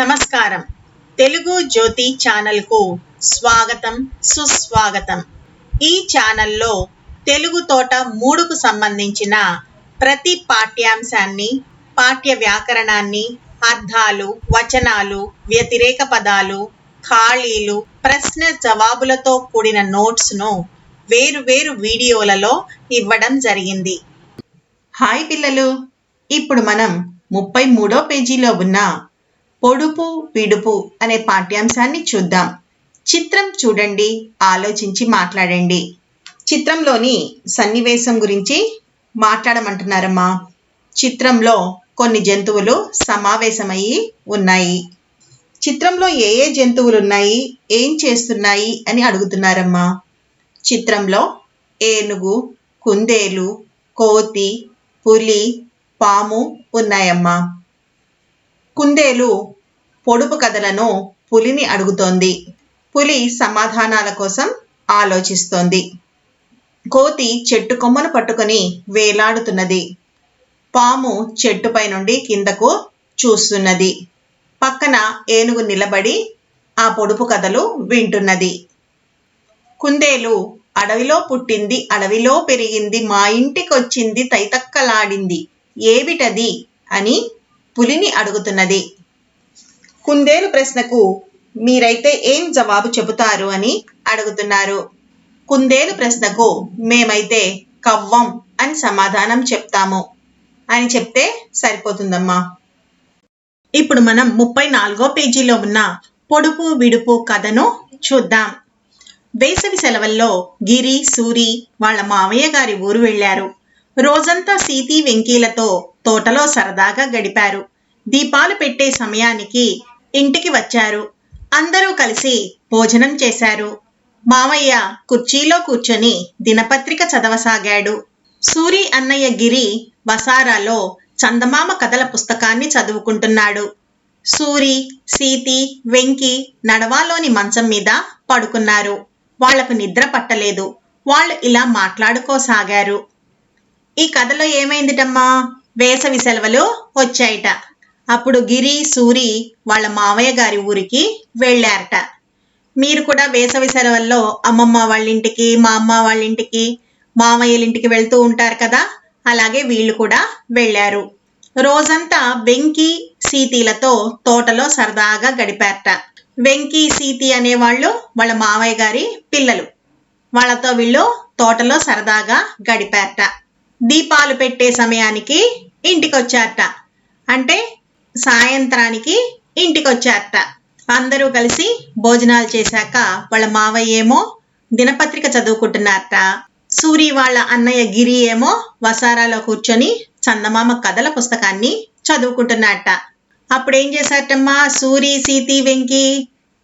నమస్కారం. తెలుగు జ్యోతి ఛానల్కు స్వాగతం సుస్వాగతం. ఈ ఛానల్లో తెలుగు తోట మూడుకు సంబంధించిన ప్రతి పాఠ్యాంశాన్ని పాఠ్య వ్యాకరణాన్ని అర్థాలు వచనాలు వ్యతిరేక పదాలు ఖాళీలు ప్రశ్న జవాబులతో కూడిన నోట్స్ను వేరు వేరు వీడియోలలో ఇవ్వడం జరిగింది. హాయ్ పిల్లలు! ఇప్పుడు మనం ముప్పై మూడో పేజీలో ఉన్న పొడుపు విడుపు అనే పాఠ్యాంశాన్ని చూద్దాం. చిత్రం చూడండి ఆలోచించి మాట్లాడండి. చిత్రంలోని సన్నివేశం గురించి మాట్లాడమంటున్నారమ్మా. చిత్రంలో కొన్ని జంతువులు సమావేశమయ్యి ఉన్నాయి. చిత్రంలో ఏ ఏ జంతువులు ఉన్నాయి ఏం చేస్తున్నాయి అని అడుగుతున్నారమ్మా. చిత్రంలో ఏనుగు కుందేలు కోతి పులి పాము ఉన్నాయమ్మా. కుందేలు పొడుపు కథలను పులిని అడుగుతోంది. పులి సమాధానాల కోసం ఆలోచిస్తోంది. కోతి చెట్టు కొమ్మను పట్టుకొని వేలాడుతున్నది. పాము చెట్టుపై నుండి కిందకు చూస్తున్నది. పక్కన ఏనుగు నిలబడి ఆ పొడుపు కథలు వింటున్నది. కుందేలు అడవిలో పుట్టింది అడవిలో పెరిగింది మా ఇంటికొచ్చింది తైతక్కలాడింది. ఏమిటది అని పులిని అడుగుతున్నది. కుందేలు ప్రశ్నకు మీరైతే ఏం జవాబు చెబుతారు? అని అడుగుతున్నారు. కుందేలు ప్రశ్నకు మేమైతే కవ్వం అని సమాధానం చెప్తాము. అని చెప్తే సరిపోతుందమ్మా. ఇప్పుడు మనం ముప్పై నాలుగో పేజీలో ఉన్న పొడుపు విడుపు కథను చూద్దాం. వేసవి సెలవుల్లో గిరి సూరి వాళ్ళ మామయ్య గారి ఊరు వెళ్ళారు. రోజంతా సీతి వెంకీలతో తోటలో సరదాగా గడిపారు. దీపాలు పెట్టే సమయానికి ఇంటికి వచ్చారు. అందరూ కలిసి భోజనం చేశారు. మామయ్య కుర్చీలో కూర్చొని దినపత్రిక చదవసాగాడు. సూరి అన్నయ్య గిరి వసారాలో చందమామ కథల పుస్తకాన్ని చదువుకుంటున్నాడు. సూరి సీతి వెంకి నడవాలోని మంచం మీద పడుకున్నారు. వాళ్ళకు నిద్ర పట్టలేదు. వాళ్ళు ఇలా మాట్లాడుకోసాగారు. ఈ కథలో ఏమైందిటమ్మా? వేసవి సెలవులు వచ్చాయట. అప్పుడు గిరి సూరి వాళ్ళ మావయ్య గారి ఊరికి వెళ్ళారట. మీరు కూడా వేసవి సెలవుల్లో అమ్మమ్మ వాళ్ళ ఇంటికి మా అమ్మ వాళ్ళ ఇంటికి మామయ్యల ఇంటికి వెళ్తూ ఉంటారు కదా? అలాగే వీళ్ళు కూడా వెళ్ళారు. రోజంతా వెంకి సీతీలతో తోటలో సరదాగా గడిపారట. వెంకి సీతి అనేవాళ్ళు వాళ్ళ మావయ్య గారి పిల్లలు. వాళ్ళతో వీళ్ళు తోటలో సరదాగా గడిపారట. దీపాలు పెట్టే సమయానికి ఇంటికి వచ్చారట అంటే సాయంత్రానికి ఇంటికి వచ్చారట అందరూ కలిసి భోజనాలు చేశాక వాళ్ళ మావయ్య ఏమో దినపత్రిక చదువుకుంటున్నారట. సూరి వాళ్ళ అన్నయ్య గిరి ఏమో వసారాలో కూర్చొని చందమామ కథల పుస్తకాన్ని చదువుకుంటున్నారట. అప్పుడేం చేశారటమ్మా? సూరి సీతి వెంకి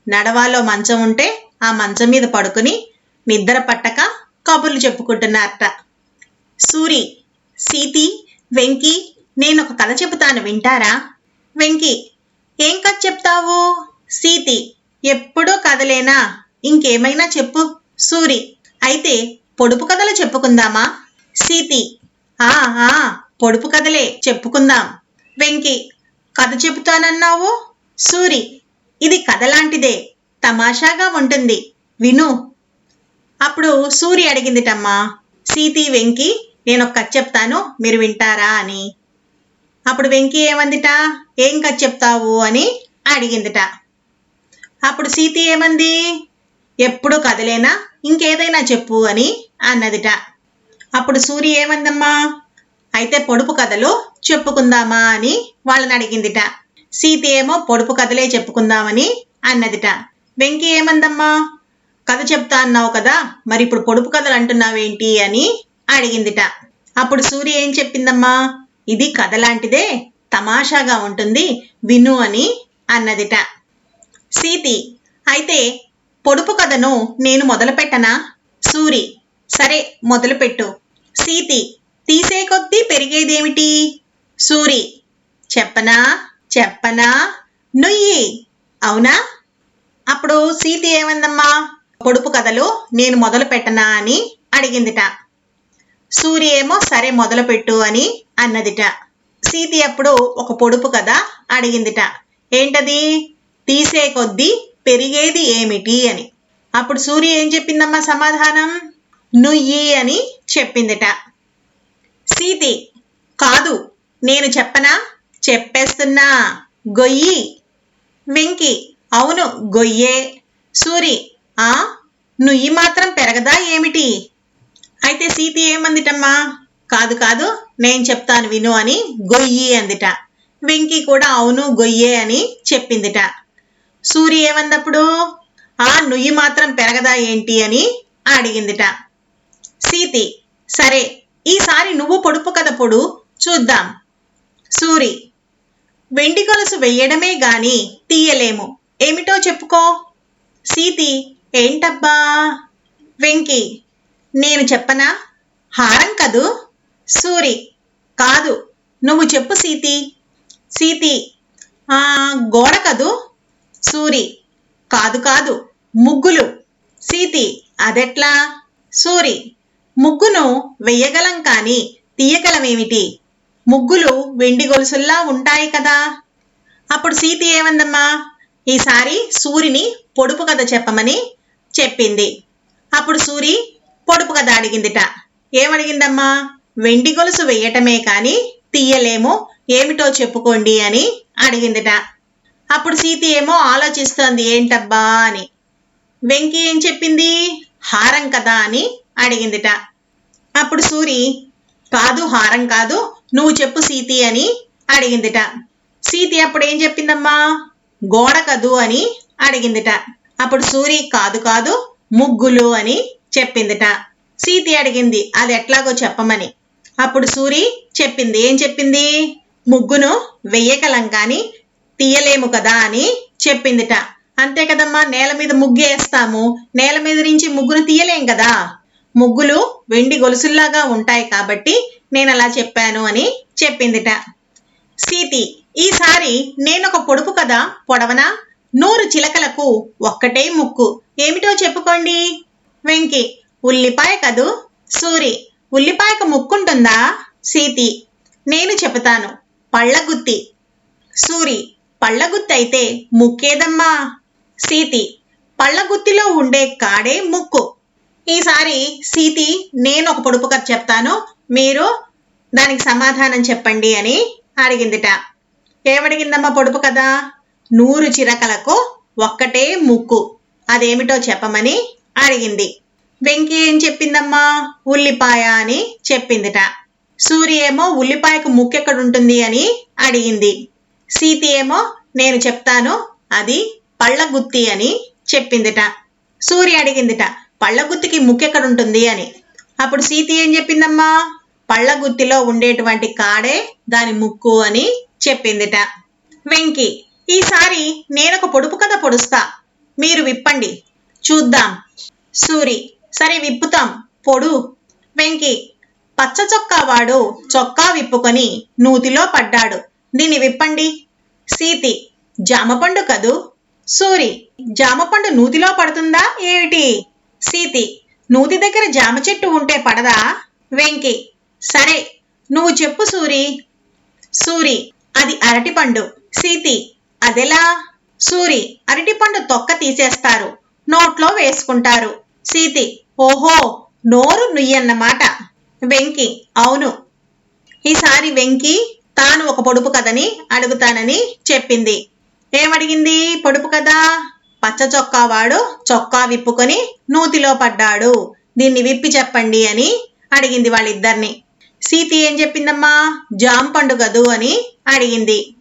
నడవాలో మంచం ఉంటే ఆ మంచం మీద పడుకుని నిద్ర పట్టక కబుర్లు చెప్పుకుంటున్నారట. సూరి సీతి వెంకీ నేను ఒక కథ చెబుతాను వింటారా? వెంకీ ఏం కథ చెప్తావు? సీతి ఎప్పుడూ కథలేనా? ఇంకేమైనా చెప్పు. సూరి అయితే పొడుపు కథలు చెప్పుకుందామా? సీతి ఆ ఆ పొడుపు కథలే చెప్పుకుందాం. వెంకీ కథ చెబుతానన్నావు? సూరి ఇది కథ లాంటిదే తమాషాగా ఉంటుంది. విను. అప్పుడు సూరి అడిగిందిటమ్మా. సీతి వెంకీ నేను ఒక కథ చెప్తాను మీరు వింటారా అని. అప్పుడు వెంకీ ఏమందిట? ఏం కథ చెప్తావు అని అడిగిందిట. అప్పుడు సీతి ఏమంది? ఎప్పుడు కదలేనా ఇంకేదైనా చెప్పు అని అన్నదిట. అప్పుడు సూరి ఏమందమ్మా? అయితే పొడుపు కథలు చెప్పుకుందామా అని వాళ్ళని అడిగిందిట. సీతి ఏమో పొడుపు కథలే చెప్పుకుందామని అన్నదిట. వెంకీ ఏమందమ్మా? కథ చెప్తా అన్నావు కదా మరి ఇప్పుడు పొడుపు కథలు అంటున్నావేంటి అని అడిగిందిట. అప్పుడు సూర్య ఏం చెప్పిందమ్మా? ఇది కథ లాంటిదే తమాషాగా ఉంటుంది విను అని అన్నదిట. సీతి అయితే పొడుపు కథను నేను మొదలుపెట్టనా సూరి సరే మొదలుపెట్టు సీతి తీసే కొద్దీ పెరిగేదేమిటి? సూరి చెప్పనా చెప్పనా? నుయ్యి అవునా? అప్పుడు సీతి ఏమందమ్మా? పొడుపు కథలు నేను మొదలు పెట్టనా అని అడిగిందిట. సూరి ఏమో సరే మొదలుపెట్టు అని అన్నదిట. సీతి అప్పుడు ఒక పొడుపు కథ అడిగిందిట. ఏంటది? తీసే కొద్దీ పెరిగేది ఏమిటి అని. అప్పుడు సూరి ఏం చెప్పిందమ్మా సమాధానం? నుయ్యి అని చెప్పిందిట. సీతి కాదు నేను చెప్పనా? చెప్పేస్తున్నా. గొయ్యి. వెంకి అవును గొయ్యే. సూరి ఆ? నుయ్యి మాత్రం పెరగదా ఏమిటి? అయితే సీతి ఏమందిటమ్మా? కాదు కాదు నేను చెప్తాను విను అని గొయ్యి అందిట. వెంకీ కూడా అవును గొయ్యే అని చెప్పిందిట. సూరి ఏమందప్పుడు? ఆ నుయ్యి మాత్రం పెరగదా ఏంటి అని అడిగిందిట. సీతి సరే ఈసారి నువ్వు పొడుపు కథ పొడు చూద్దాం. సూరి వెండి గొలుసు వెయ్యడమే గాని తీయలేము. ఏమిటో చెప్పుకో. సీతి ఏంటబ్బా? వెంకీ నేను చెప్పనా? హారం కదూ? సూరి. కాదు. నువ్వు చెప్పు సీతి. సీతి. గోడ కదూ? సూరి. కాదు కాదు. ముగ్గులు. సీతి. అదెట్లా? సూరి. ముగ్గును వెయ్యగలం కాని తీయగలమేమిటి? ముగ్గులు వెండి గొలుసుల్లా ఉంటాయి కదా. అప్పుడు సీతి ఏమందమ్మా? ఈసారి సూరిని పొడుపు కథ చెప్పమని చెప్పింది. అప్పుడు సూరి పొడుపు కథ అడిగిందిట ఏమడిగిందమ్మా? వెండి గొలుసు వెయ్యటమే కాని తీయలేము ఏమిటో చెప్పుకోండి అని అడిగిందిట. అప్పుడు సీతి ఏమో ఆలోచిస్తోంది ఏంటబ్బా అని. వెంకి ఏం చెప్పింది? హారం కదా అని అడిగిందిట. అప్పుడు సూరి కాదు హారం కాదు నువ్వు చెప్పు సీతి అని అడిగిందిట. సీతి అప్పుడు ఏం చెప్పిందమ్మా? గోడ కదు అని అడిగిందిట. అప్పుడు సూరి కాదు కాదు ముగ్గులు అని చెప్పిందిట. సీతి అడిగింది అది ఎట్లాగో చెప్పమని. అప్పుడు సూరి చెప్పింది ఏం చెప్పింది? ముగ్గును వెయ్యగలం కానీ తీయలేము కదా అని చెప్పిందిట. అంతే కదమ్మా నేల మీద ముగ్గు వేస్తాము. నేల మీద నుంచి ముగ్గును తీయలేం కదా. ముగ్గులు వెండి గొలుసుల్లాగా ఉంటాయి కాబట్టి నేను అలా చెప్పాను అని చెప్పిందిట. సీతి ఈసారి నేనొక పొడుపు కదా పొడవనా? నూరు చిలకలకు ఒక్కటే ముక్కు. ఏమిటో చెప్పుకోండి. వెంకి. ఉల్లిపాయ కదూ? సూరి. ఉల్లిపాయకు ముక్కుంటుందా? సీతి. నేను చెబుతాను. పళ్ళగుత్తి. సూరి. పళ్ళగుత్తి అయితే ముక్కేదమ్మా? సీతి. పళ్ళగుత్తిలో ఉండే కాడే ముక్కు. ఈసారి సీతి నేను ఒక పొడుపు కథ చెప్తాను. మీరు దానికి సమాధానం చెప్పండి అని అడిగిందిట. ఏమడిగిందమ్మా పొడుపు కదా నూరు చిరకలకు ఒక్కటే ముక్కు. అదేమిటో చెప్పమని అడిగింది. వెంకి ఏం చెప్పిందమ్మా? ఉల్లిపాయ అని చెప్పిందిట. సూరి ఏమో ఉల్లిపాయకు ముక్కెక్కడుంటుంది అని అడిగింది. సీతి ఏమో నేను చెప్తాను అది పళ్ళగుత్తి అని చెప్పిందిట. సూరి అడిగిందిట పళ్ళగుత్తికి ముక్కెక్కడుంటుంది అని. అప్పుడు సీతి ఏం చెప్పిందమ్మా? పళ్ళగుత్తిలో ఉండేటువంటి కాడే దాని ముక్కు అని చెప్పిందిట. వెంకి ఈసారి నేనొక పొడుపు కథ పొడుస్తా. మీరు విప్పండి. చూద్దాం. సూరి. సరే విప్పుతాం. పొడు. వెంకి. పచ్చ చొక్కా వాడు చొక్కా విప్పుకొని నూతిలో పడ్డాడు. దీన్ని విప్పండి. సీతి. జామపండు కదూ? సూరి. జామపండు నూతిలో పడుతుందా ఏమిటి? సీతి. నూతి దగ్గర జామ చెట్టు ఉంటే పడదా? వెంకి. సరే నువ్వు చెప్పు సూరి. సూరి అది అరటిపండు. సీతి అదెలా? సూరి అరటిపండు తొక్క తీసేస్తారు. నోట్లో వేసుకుంటారు. సీతి ఓహో నోరు నుయ్యన్నమాట. వెంకి అవును. ఈసారి వెంకి తాను ఒక పొడుపు కథని అడుగుతానని చెప్పింది. ఏమడిగింది? పొడుపు కదా పచ్చ చొక్కా వాడు చొక్కా విప్పుకొని నూతిలో పడ్డాడు. దీన్ని విప్పి చెప్పండి అని అడిగింది వాళ్ళిద్దరిని. సీతి ఏం చెప్పిందమ్మా? జామ పండు గదు అని అడిగింది.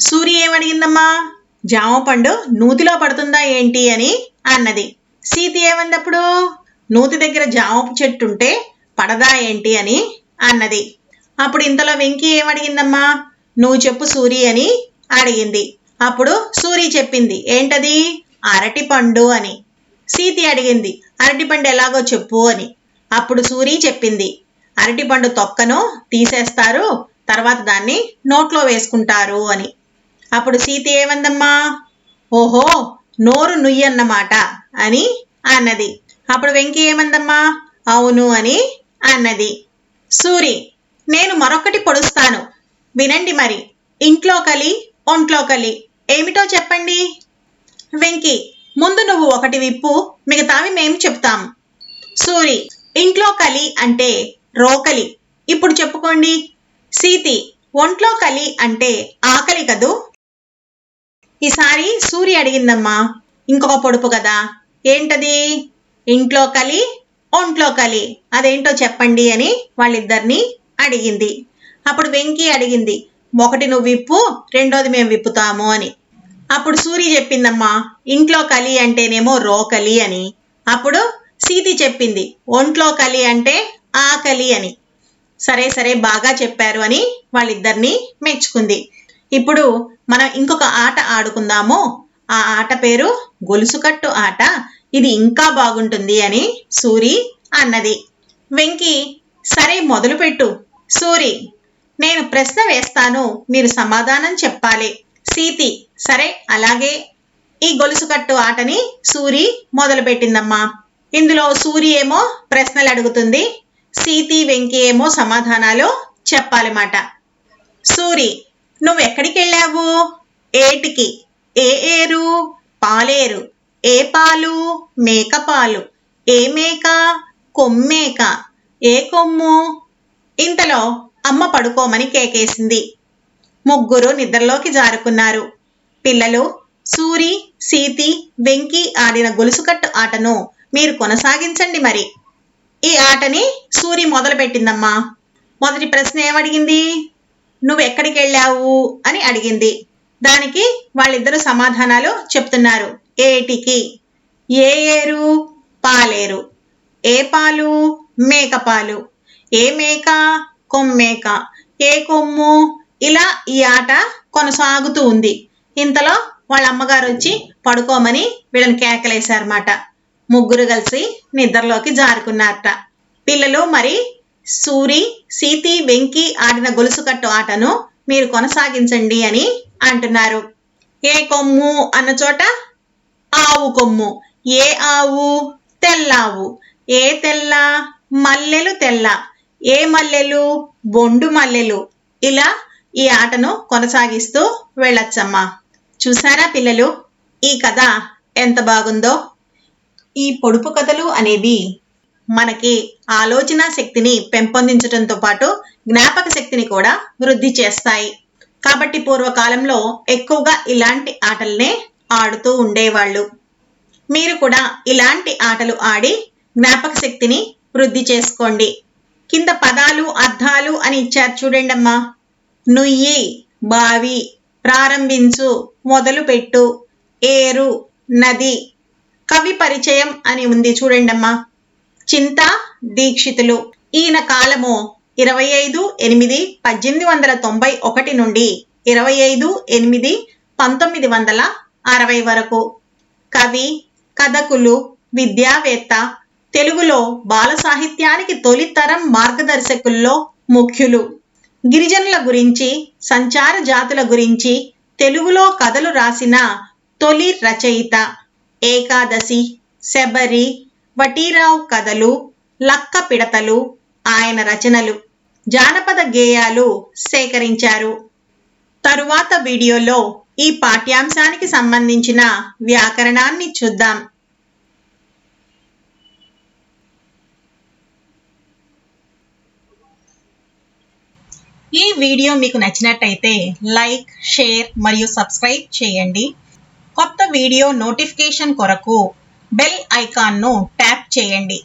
సూరి ఏమడిగిందమ్మా? జామ పండు నూతిలో పడుతుందా ఏంటి అని అన్నది. సీతి ఏమన్నప్పుడు నూతి దగ్గర జామ చెట్టు ఉంటే పడదా ఏంటి అని అన్నది. అప్పుడు ఇంతలో వెంకీ ఏమడిగిందమ్మా? నువ్వు చెప్పు సూరి అని అడిగింది. అప్పుడు సూరి చెప్పింది ఏంటది? అరటిపండు అని. సీతి అడిగింది అరటిపండు ఎలాగో చెప్పు అని. అప్పుడు సూరి చెప్పింది అరటిపండు తొక్కను తీసేస్తారు తర్వాత దాన్ని నోట్లో వేసుకుంటారు అని. అప్పుడు సీతి ఏమందమ్మా? ఓహో నోరు నుయ్యన్నమాట అని అన్నది. అప్పుడు వెంకి ఏమందమ్మా? అవును అని అన్నది. సూరి నేను మరొకటి పొడుస్తాను. వినండి మరి. ఇంట్లో కలి ఒంట్లో కలి. ఏమిటో చెప్పండి? వెంకి ముందు నువ్వు ఒకటి విప్పు మిగతావి మేము చెప్తాం. సూరి ఇంట్లో కలి అంటే రోకలి. ఇప్పుడు చెప్పుకోండి. సీతి ఒంట్లో కలి అంటే ఆకలి కదూ? ఈసారి సూరి అడిగిందమ్మా ఇంకొక పొడుపు కదా ఏంటది? ఇంట్లో కలి ఒంట్లో కలి. అదేంటో చెప్పండి అని వాళ్ళిద్దరిని అడిగింది. అప్పుడు వెంకీ అడిగింది ఒకటి నువ్వు విప్పు రెండోది మేము విప్పుతాము అని. అప్పుడు సూరి చెప్పిందమ్మా ఇంట్లో కలి అంటేనేమో రోకలి అని. అప్పుడు సీతి చెప్పింది ఒంట్లో కలి అంటే ఆకలి అని. సరే సరే బాగా చెప్పారు అని వాళ్ళిద్దరినీ మెచ్చుకుంది. ఇప్పుడు మనం ఇంకొక ఆట ఆడుకుందాము. ఆ ఆట పేరు గొలుసుకట్టు ఆట. ఇది ఇంకా బాగుంటుంది అని సూరి అన్నది. వెంకీ సరే మొదలుపెట్టు సూరి నేను ప్రశ్న వేస్తాను. మీరు సమాధానం చెప్పాలి. సీతి సరే అలాగే. ఈ గొలుసుకట్టు ఆటని సూరి మొదలుపెట్టిందమ్మా ఇందులో సూరి ఏమో ప్రశ్నలు అడుగుతుంది. సీతి వెంకీ ఏమో సమాధానాలు చెప్పాలన్నమాట సూరి నువ్వు ఎక్కడికి వెళ్ళావు? ఏటికి? ఏ ఏరు? పాలేరు. ఏ పాలు? మేక పాలు ఏ మేక? కొమ్మేక. ఏ కొమ్ము? ఇంతలో అమ్మ పడుకోమని కేకేసింది. ముగ్గురు నిద్రలోకి జారుకున్నారు. పిల్లలు సూరి సీతి వెంకి ఆడిన గొలుసుకట్టు ఆటను మీరు కొనసాగించండి మరి. ఈ ఆటని సూరి మొదలుపెట్టిందమ్మా. మొదటి ప్రశ్న ఏమడిగింది? నువ్వు ఎక్కడికి వెళ్ళావు అని అడిగింది. దానికి వాళ్ళిద్దరూ సమాధానాలు చెప్తున్నారు. ఏటికి? ఏ ఏరు? పాలేరు. ఏ పాలు? మేక పాలు ఏ మేక? కొమ్మేక. ఏ కొమ్ము? ఇలా ఈ ఆట కొనసాగుతూ ఉంది. ఇంతలో వాళ్ళ అమ్మగారు వచ్చి పడుకోమని వీళ్ళని కేకలేశారన్నమాట. ముగ్గురు కలిసి నిద్రలోకి జారుకున్నారట. పిల్లలు మరి సూరి సీతి వెంకి ఆడిన గొలుసుకట్టు ఆటను మీరు కొనసాగించండి అని అంటున్నారు. ఏ కొమ్ము? అన్న చోట ఆవు కొమ్ము. ఏ ఆవు? తెల్లావు. ఏ తెల్ల? మల్లెలు తెల్ల. ఏ మల్లెలు? బొండు మల్లెలు. ఇలా ఈ ఆటను కొనసాగిస్తూ వెళ్ళొచ్చమ్మా. చూసారా పిల్లలు? ఈ కథ ఎంత బాగుందో? ఈ పొడుపు కథలు అనేవి మనకి ఆలోచన శక్తిని పెంపొందించడంతో పాటు జ్ఞాపక శక్తిని కూడా వృద్ధి చేస్తాయి. కాబట్టి పూర్వకాలంలో ఎక్కువగా ఇలాంటి ఆటలనే ఆడుతూ ఉండేవాళ్ళు. మీరు కూడా ఇలాంటి ఆటలు ఆడి జ్ఞాపక శక్తిని వృద్ధి చేసుకోండి. కింద పదాలు అర్థాలు అని ఇచ్చారు చూడండి అమ్మా. నుయ్యి బావి ప్రారంభించు మొదలుపెట్టు ఏరు నది కవి పరిచయం అని ఉంది చూడండమ్మా చింత దీక్షితులు. ఈయన కాలము ఇరవై ఐదు ఎనిమిది పద్దెనిమిది వందల తొంభై ఒకటి నుండి ఇరవై ఐదు ఎనిమిది పంతొమ్మిది వందల అరవై వరకు. కవి కథకులు విద్యావేత్త తెలుగులో బాల సాహిత్యానికి తొలితరం మార్గదర్శకుల్లో ముఖ్యులు. గిరిజనుల గురించి సంచార జాతుల గురించి తెలుగులో కథలు రాసిన తొలి రచయిత. ఏకాదశి శబరి వటీరావు కథలు లక్క పిడతలు ఆయన రచనలు జానపద గేయాలు సేకరించారు. తరువాత వీడియోలో ఈ పాఠ్యాంశానికి సంబంధించిన వ్యాకరణాన్ని చూద్దాం. ఈ వీడియో మీకు నచ్చినట్టయితే లైక్ షేర్ మరియు సబ్స్క్రైబ్ చేయండి. కొత్త వీడియో నోటిఫికేషన్ కొరకు బెల్ ఐకాన్ను ట్యాప్ చేయండి.